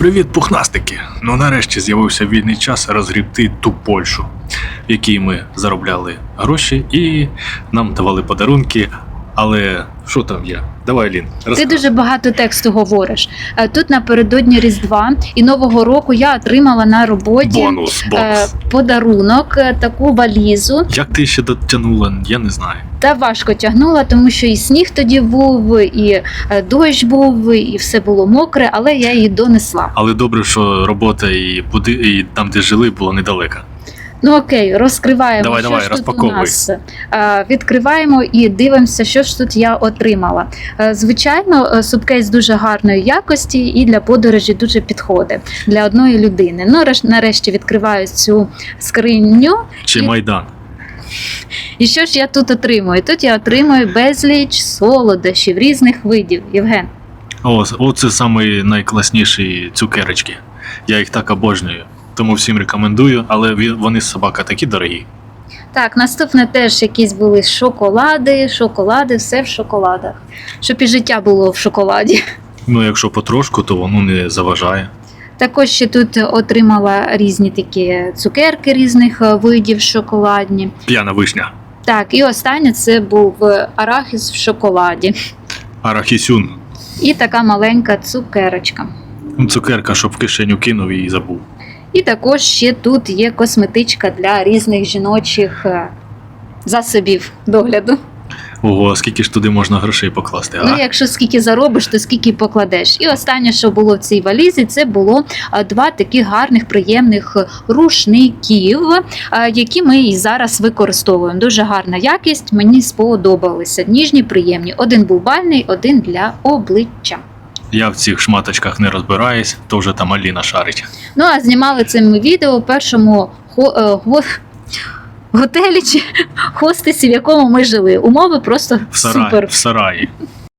Привіт, пухнастики! Ну нарешті з'явився вільний час розгрібти ту Польщу, в якій ми заробляли гроші і нам давали подарунки. Але що там є? Давай, Лін, Ти дуже багато тексту говориш. Е, Тут напередодні Різдва і Нового року я отримала на роботі бонус, е, бонус. подарунок, е, таку валізу. Як ти ще дотягнула, я не знаю. Та важко тягнула, тому що і сніг тоді був, і дощ був, і все було мокре, але я її донесла. Але добре, що робота і, буди... і там, де жили, було недалеко. Ну окей, розкриваємо. Давай, що давай, ж тут у нас. Е, Відкриваємо і дивимося, що ж тут я отримала. Е, Звичайно, е, супкейс дуже гарної якості і для подорожі дуже підходить для одної людини. Ну, реш- нарешті відкриваю цю скриню. Чи І- Майдан? І що ж я тут отримую? Тут я отримую безліч солодощів різних видів. Євген. О, оце найкласніші цукерочки. Я їх так обожнюю. Тому всім рекомендую, але вони собака такі дорогі. Так, наступне теж якісь були шоколади, шоколади, все в шоколадах. Щоб і життя було в шоколаді. Ну, якщо потрошку, то воно не заважає. Також ще тут отримала різні такі цукерки різних е, видів шоколадні. П'яна вишня. Так, і останнє це був е, арахіс в шоколаді. Арахісюн. І така маленька цукерочка. Цукерка, щоб в кишеню кинув і забув. І також ще тут є косметичка для різних жіночих е, засобів догляду. Ого, скільки ж туди можна грошей покласти, а? Ну, якщо скільки заробиш, то скільки покладеш. І останнє, що було в цій валізі, це було два таких гарних, приємних рушників, які ми і зараз використовуємо. Дуже гарна якість, мені сподобалися. Ніжні, приємні. Один був бальний, один для обличчя. Я в цих шматочках не розбираюсь, то вже там Аліна шарить. Ну а знімали це ми відео в першому хо, е, го, готелі чи хостесі, в якому ми жили. Умови просто В сарай, супер. В сараї.